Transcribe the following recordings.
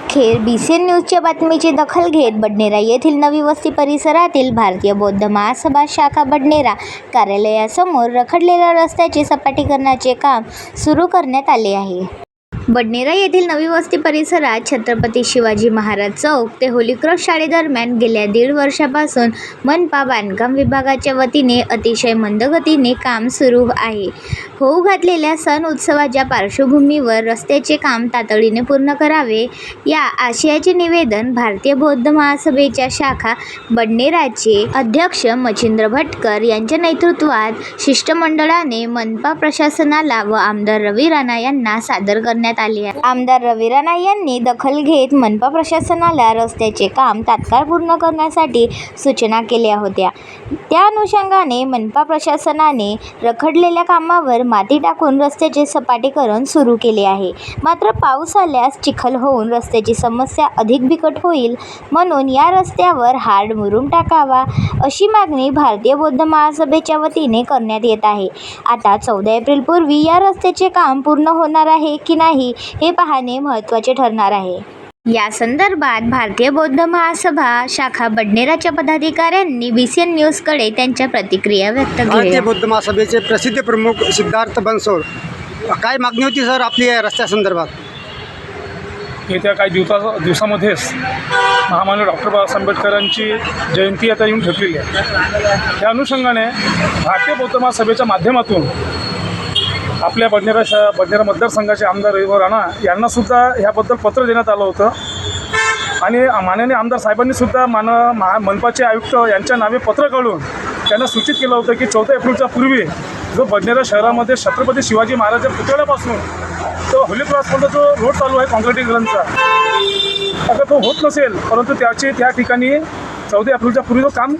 अखेर बी C N न्यूजच्या बातमीची दखल घेत बडनेरा येथील नवी वस्ती परिसरातील भारतीय बौद्ध महासभा शाखा बडनेरा कार्यालयासमोर रखडलेल्या रस्त्याचे सपाटीकरणाचे काम सुरू करण्यात आले आहे. बडनेरा येथील नवी वस्ती परिसरात छत्रपती शिवाजी महाराज चौक ते होलीक्रॉस शाळेदरम्यान गेल्या दीड वर्षापासून मनपा बांधकाम विभागाच्या वतीने अतिशय मंदगतीने काम सुरू आहे. होऊ घातलेल्या सण उत्सवाच्या पार्श्वभूमीवर रस्त्याचे काम तातडीने पूर्ण करावे या आशयाचे निवेदन भारतीय बौद्ध महासभेच्या शाखा बडनेराचे अध्यक्ष मच्छिंद्र भटकर यांच्या नेतृत्वात शिष्टमंडळाने मनपा प्रशासनाला व आमदार रवी राणा यांना सादर करण्यात आले आहे. आमदार रवी राणा यांनी दखल घेत मनपा प्रशासनाला रस्त्याचे काम तात्काळ पूर्ण करण्यासाठी सूचना केल्या होत्या. त्या अनुषंगाने मनपा प्रशासनाने रखडलेल्या कामावर माती टाकून रस्त्याचे सपाटीकरण सुरू केले आहे. मात्र पाऊस आल्यास चिखल होऊन रस्त्याची समस्या अधिक बिकट होईल म्हणून या रस्त्यावर हार्ड मुरून टाकावा अशी मागणी भारतीय बौद्ध महासभेच्या वतीने करण्यात येत आहे. आता चौदा एप्रिलपूर्वी या रस्त्याचे काम पूर्ण होणार आहे की नाही हे पाहणे महत्त्वाचे ठरणार आहे. या संदर्भात भारतीय बौद्ध महासभा शाखा बडनेराच्या पदाधिकाऱ्यांनी बी सी एन न्यूजकडे त्यांच्या प्रतिक्रिया व्यक्त भारतीय केल्या बौद्ध महासभेचे प्रसिद्ध प्रमुख सिद्धार्थ बनसोड काय मागणी होती सर आपली या रस्त्यासंदर्भात येत्या काही दिवसा दिवसामध्येच महामानव डॉक्टर बाबासाहेब आंबेडकरांची जयंती आता येऊन ठेपलेली आहे. त्या अनुषंगाने भारतीय बौद्ध महासभेच्या माध्यमातून आपल्या बडनेरा श बडनेरा मतदारसंघाचे आमदार रविभाऊ राणा यांनासुद्धा ह्याबद्दल पत्र देण्यात आलं होतं. आणि माननीय आमदार साहेबांनीसुद्धा मान महा मनपाचे आयुक्त यांच्या नावे पत्र काढून त्यांना सूचित केलं होतं की चौदा एप्रिलच्या पूर्वी जो बडनेरा शहरामध्ये छत्रपती शिवाजी महाराजच्या पुतळ्यापासून तो होली क्रॉसपर्यंत जो रोड चालू आहे काँक्रिटीकरणचा आता तो होत नसेल परंतु त्याचे त्या ठिकाणी चौदा एप्रिलच्या पूर्वी तो काम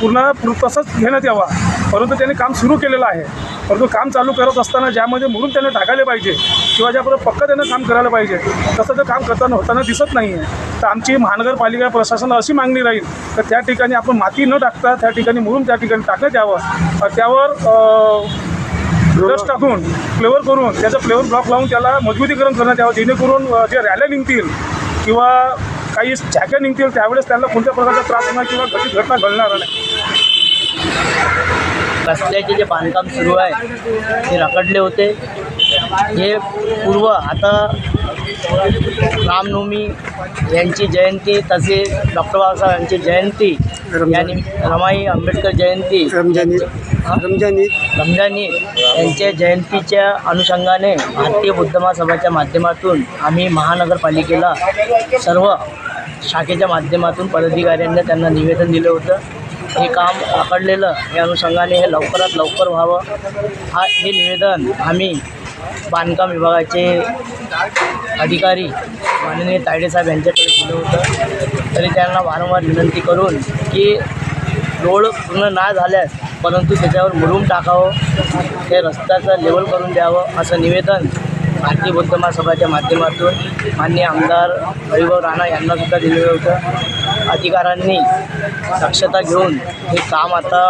पूर्ण तसंच घेण्यात यावा. परंतु त्यांनी काम सुरू केलेलं आहे. परंतु काम चालू करत असताना ज्यामध्ये मुरून त्यांना टाकायला पाहिजे किंवा ज्यापर्यंत पक्क त्यांना काम करायला पाहिजे तसं ते काम करताना होताना दिसत नाही आहे तर आमची महानगरपालिका प्रशासनाला अशी मागणी राहील तर त्या ठिकाणी आपण माती न टाकता त्या ठिकाणी मुरून त्या ठिकाणी टाकण्यात यावं. त्यावर अ, डस्ट टाकून फ्लेवर करून त्याचं फ्लेवर ब्लॉक लावून त्याला मजबूतीकरण करण्यात यावं जेणेकरून अ, जे रॅल्या निघतील किंवा काही झाक्या निघतील त्यावेळेस त्यांना कोणत्या प्रकारचा त्रास होणार किंवा घटित घटना घडणार नाही. रस्त्याचे जे बांधकाम सुरू आहे ते रखडले होते. हे पूर्व आता रामनवमी यांची जयंती तसेच डॉक्टर बाबासाहेब यांची जयंती या निम रमाई आंबेडकर जयंती रमजानी. रमजानी रमजानी यांच्या जयंतीच्या अनुषंगाने भारतीय बुद्ध महासभाच्या माध्यमातून आम्ही महानगरपालिकेला सर्व शाखेच्या माध्यमातून पदाधिकाऱ्यांना त्यांना निवेदन दिलं होतं. हे काम आकडलेलं या अनुषंगाने हे लवकरात लवकर व्हावं. हा हे निवेदन आम्ही बांधकाम विभागाचे अधिकारी माननीय तायडेसाहेब यांच्याकडे दिलं होतं. तरी त्यांना वारंवार विनंती करून की रोड पूर्ण नाही झाल्यास परंतु त्याच्यावर मुरुम टाकावं. ते रस्त्याचं लेवल करून द्यावं असं निवेदन भारतीय बौद्ध महासभाच्या माध्यमातून माननीय आमदार हरिभाऊ राणा यांनासुद्धा दिलेलं होतं. अधिकाऱ्यांनी दक्षता घेऊन हे काम आता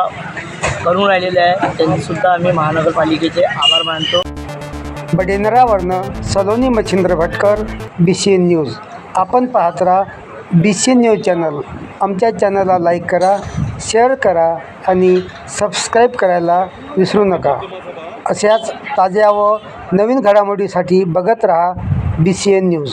करून राहिलेले आहे. त्यांनीसुद्धा आम्ही महानगरपालिकेचे आभार मानतो. बडेंद्रावरनं Saloni Machhindra Bhatkar B C N news आपण पाहत राहा B C N news channel आमच्या चॅनलला लाईक करा शेअर करा आणि सबस्क्राईब करायला विसरू नका. अशाच ताज्या व नवीन घडामोडीसाठी बघत रहा बी सी एन न्यूज